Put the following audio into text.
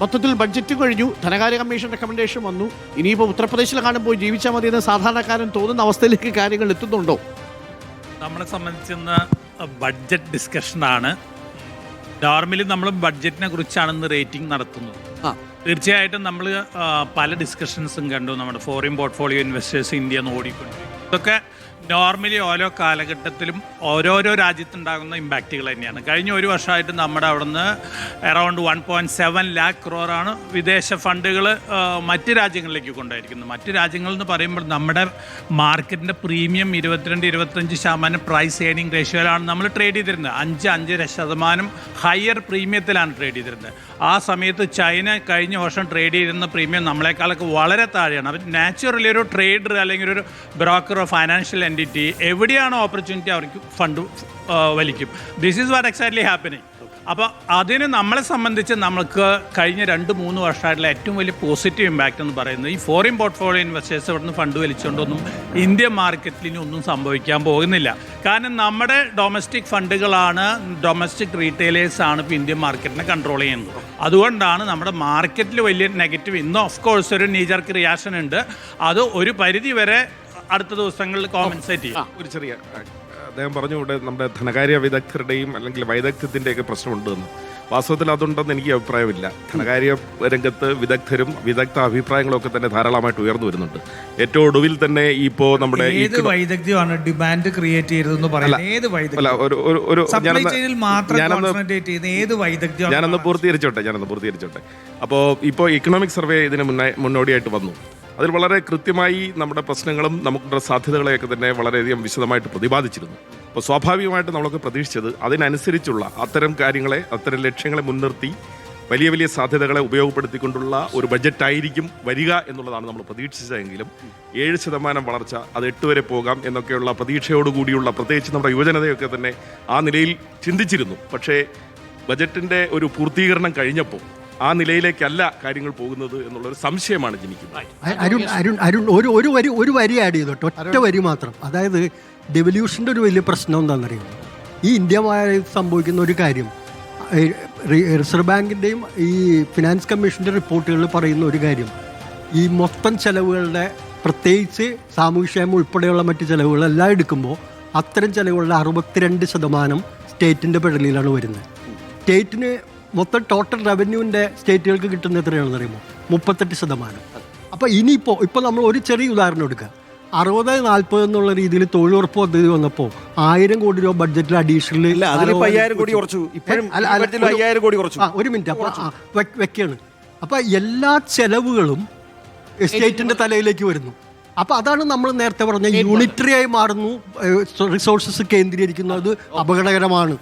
മൊത്തത്തിൽ ബഡ്ജറ്റ് കഴിഞ്ഞു. ധനകാര്യ കമ്മീഷൻ റെക്കമെൻഡേഷൻ വന്നു. ഇനിയിപ്പോൾ ഉത്തർപ്രദേശിൽ കാണുമ്പോൾ ജീവിച്ചാൽ മതി എന്ന് സാധാരണക്കാരൻ തോന്നുന്ന അവസ്ഥയിലേക്ക് കാര്യങ്ങൾ എത്തുന്നുണ്ടോ? നമ്മളെ സംബന്ധിച്ചിന്ന് ബഡ്ജറ്റ് ഡിസ്കഷനാണ് നോർമലി നമ്മൾ ബഡ്ജറ്റിനെ കുറിച്ചാണ് ഇന്ന് റേറ്റിംഗ് നടത്തുന്നത് തീർച്ചയായിട്ടും നമ്മൾ പല ഡിസ്കഷൻസും കണ്ടു. നമ്മുടെ ഫോറിൻ പോർട്ട്ഫോളിയോ ഇൻവെസ്റ്റേഴ്സ് ഇന്ത്യ എന്ന് ഓടിക്കൊണ്ട്. ഇതൊക്കെ നോർമലി ഓരോ കാലഘട്ടത്തിലും ഓരോരോ രാജ്യത്തുണ്ടാകുന്ന ഇമ്പാക്റ്റുകൾ തന്നെയാണ്. കഴിഞ്ഞ ഒരു വർഷമായിട്ട് നമ്മുടെ അവിടുന്ന് around one point seven lakh ക്രോറാണ് വിദേശ ഫണ്ടുകൾ മറ്റ് രാജ്യങ്ങളിലേക്ക് കൊണ്ടായിരിക്കുന്നത് മറ്റ് രാജ്യങ്ങളെന്ന് പറയുമ്പോൾ നമ്മുടെ മാർക്കറ്റിന്റെ പ്രീമിയം ഇരുപത്തിരണ്ട് ഇരുപത്തഞ്ച് ശതമാനം പ്രൈസ് ഏണിംഗ് റേഷ്യോയിലാണ് നമ്മൾ ട്രേഡ് ചെയ്തിരുന്നത്. അഞ്ച് അഞ്ചര ശതമാനം ഹയർ പ്രീമിയത്തിലാണ് ട്രേഡ് ചെയ്തിരുന്നത്. ആ സമയത്ത് ചൈന കഴിഞ്ഞ വർഷം ട്രേഡ് ചെയ്തിരുന്ന പ്രീമിയം നമ്മളെക്കാളൊക്കെ വളരെ താഴെയാണ്. അവർ നാച്ചുറലി ഒരു ട്രേഡർ അല്ലെങ്കിൽ ഒരു ബ്രോക്കറോ ഫൈനാൻഷ്യൽ എന്റിറ്റി എവിടെയാണോ ഓപ്പർച്യൂണിറ്റി അവർക്ക് ഫണ്ട് വലിക്കും. This is what exactly happening അപ്പോൾ അതിന് നമ്മളെ സംബന്ധിച്ച് നമുക്ക് കഴിഞ്ഞ രണ്ട് മൂന്ന് വർഷമായിട്ടുള്ള ഏറ്റവും വലിയ പോസിറ്റീവ് ഇമ്പാക്റ്റ് എന്ന് പറയുന്നത് ഈ ഫോറിൻ പോർട്ട്ഫോളിയോ ഇൻവെസ്റ്റേഴ്സ് ഇവിടുന്ന് ഫണ്ട് വലിച്ചുകൊണ്ടൊന്നും ഇന്ത്യൻ മാർക്കറ്റിൽ ഇനി ഒന്നും സംഭവിക്കാൻ പോകുന്നില്ല. കാരണം നമ്മുടെ ഡൊമസ്റ്റിക് ഫണ്ടുകളാണ് ഡൊമസ്റ്റിക് റീറ്റെയിലേഴ്സ് ആണ് ഇപ്പോൾ ഇന്ത്യൻ മാർക്കറ്റിനെ കൺട്രോൾ ചെയ്യുന്നത്. അതുകൊണ്ടാണ് നമ്മുടെ മാർക്കറ്റിൽ വലിയ നെഗറ്റീവ് ഇന്ന് ഓഫ് കോഴ്സ് ഒരു നീജർക്ക് റിയാക്ഷൻ ഉണ്ട്. അത് ഒരു പരിധി വരെ അടുത്ത ദിവസങ്ങളിൽ കോമ്പൻസേറ്റ് ചെയ്യാം. ഒരു ചെറിയ അദ്ദേഹം പറഞ്ഞു ഇവിടെ നമ്മുടെ ധനകാര്യ വിദഗ്ധരുടെയും അല്ലെങ്കിൽ വൈദഗ്ധ്യത്തിന്റെയൊക്കെ പ്രശ്നമുണ്ട് എന്ന് വാസ്തവത്തിൽ അതുണ്ടെന്ന് എനിക്ക് അഭിപ്രായമില്ല. ധനകാര്യ രംഗത്ത് വിദഗ്ധരും വിദഗ്ധ അഭിപ്രായങ്ങളൊക്കെ തന്നെ ധാരാളമായിട്ട് ഉയർന്നു വരുന്നുണ്ട്. ഏറ്റവും ഒടുവിൽ തന്നെ ഇപ്പോൾ നമ്മുടെ ഈ ഏത് വൈദഗ്ധ്യമാണ് ഡിമാൻഡ് ക്രിയേറ്റ് ചെയ്തതെന്ന് പറയുന്നത്? ഏത് വൈദഗ്ധ്യം? ഞാനൊന്ന് പൂർത്തീകരിച്ചോട്ടെ ഞാനൊന്ന് പൂർത്തീകരിച്ചോട്ടെ. അപ്പോൾ ഇപ്പോൾ ഇക്കണോമിക് സർവേ ഇതിന് മുന്നേ മുന്നോടിയായിട്ട് വന്നു. അതിൽ വളരെ കൃത്യമായി നമ്മുടെ പ്രശ്നങ്ങളും നമുക്കുള്ള സാധ്യതകളെയൊക്കെ തന്നെ വളരെയധികം വിശദമായിട്ട് പ്രതിപാദിച്ചിരുന്നു. അപ്പോൾ സ്വാഭാവികമായിട്ട് നമ്മളൊക്കെ പ്രതീക്ഷിച്ചത് അതിനനുസരിച്ചുള്ള അത്തരം കാര്യങ്ങളെ അത്തരം ലക്ഷ്യങ്ങളെ മുൻനിർത്തി വലിയ വലിയ സാധ്യതകളെ ഉപയോഗപ്പെടുത്തിക്കൊണ്ടുള്ള ഒരു ബജറ്റായിരിക്കും വരിക എന്നുള്ളതാണ് നമ്മൾ പ്രതീക്ഷിച്ചതെങ്കിലും ഏഴ് ശതമാനം വളർച്ച അത് എട്ട് വരെ പോകാം എന്നൊക്കെയുള്ള പ്രതീക്ഷയോടുകൂടിയുള്ള പ്രത്യേകിച്ച് നമ്മുടെ യുവജനതയൊക്കെ തന്നെ ആ നിലയിൽ ചിന്തിച്ചിരുന്നു. പക്ഷേ ബജറ്റിന്റെ ഒരു പൂർത്തീകരണം കഴിഞ്ഞപ്പോൾ ആ നിലയിലേക്കല്ല കാര്യങ്ങൾ പോകുന്നത് എന്നുള്ളൊരു സംശയമാണ് ജനിക്കുന്നത്. അരുൺ അരുൺ അരുൺ ഒരു ഒരു വരി ഒരു വരി ആഡ് ചെയ്തോട്ടെ ഒറ്റ വരി മാത്രം. അതായത് ഡെവല്യൂഷന്റെ ഒരു വലിയ പ്രശ്നം എന്താണെന്നറിയാം ഈ ഇന്ത്യമായി സംഭവിക്കുന്ന ഒരു കാര്യം. റിസർവ് ബാങ്കിന്റെയും ഈ ഫിനാൻസ് കമ്മീഷന്റെ റിപ്പോർട്ടുകളിൽ പറയുന്ന ഒരു കാര്യം. ഈ മൊത്തം ചെലവുകളുടെ പ്രത്യേകിച്ച് സാമൂഹ്യക്ഷേമം ഉൾപ്പെടെയുള്ള മറ്റ് ചെലവുകളെല്ലാം എടുക്കുമ്പോൾ അത്തരം ചെലവുകളുടെ അറുപത്തിരണ്ട് ശതമാനം സ്റ്റേറ്റിന്റെ പെടലിലാണ് വരുന്നത്. സ്റ്റേറ്റിന് മൊത്തം ടോട്ടൽ റവന്യൂവിന്റെ സ്റ്റേറ്റുകൾക്ക് കിട്ടുന്ന എത്രയാണെന്ന് അറിയുമോ? മുപ്പത്തെട്ട് ശതമാനം. അപ്പോൾ ഇനിയിപ്പോൾ ഇപ്പോൾ നമ്മൾ ഒരു ചെറിയ ഉദാഹരണം എടുക്കുക അറുപത് നാൽപ്പത് എന്നുള്ള രീതിയിൽ തൊഴിലുറപ്പ് പദ്ധതി വന്നപ്പോൾ ആയിരം കോടി രൂപ ബഡ്ജറ്റിൽ അഡീഷണൽ അയ്യായിരം കോടി കുറച്ചു. ഇപ്പോഴും അയ്യായിരം കോടി കുറച്ചു. ഒരു മിനിറ്റ് അപ്പോൾ വെക്കാണ്. അപ്പൊ എല്ലാ ചെലവുകളും എസ്റ്റേറ്റിന്റെ തലയിലേക്ക് വരുന്നു. അപ്പൊ അതാണ് നമ്മൾ നേരത്തെ പറഞ്ഞ യൂണിറ്ററി ആയി മാറുന്നു റിസോഴ്സസ് കേന്ദ്രീകരിക്കുന്നത് അപകടകരമാണ്.